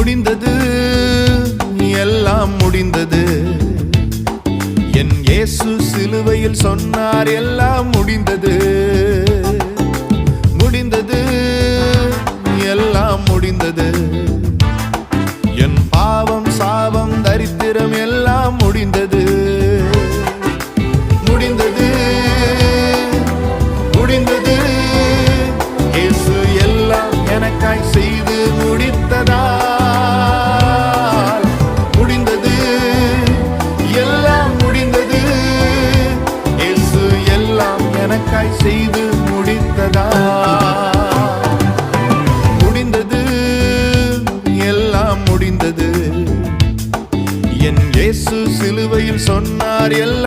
முடிந்தது. எல்லாம் முடிந்தது. என் இயேசு சிலுவையில் சொன்னார் எல்லாம் முடிந்தது. முடிந்தது. எல்லாம் முடிந்தது. என் பாவம் சாபம் தரித்திரம் எல்லாம் முடிந்தது. முடிந்தது. முடிந்தது. இயேசு எல்லாம் எனக்காய் செய்து முடி எனக்காய் செய்து முடித்ததா? முடிந்தது எல்லாம் முடிந்தது. என் இயேசு சிலுவையில் சொன்னார் எல்லாம்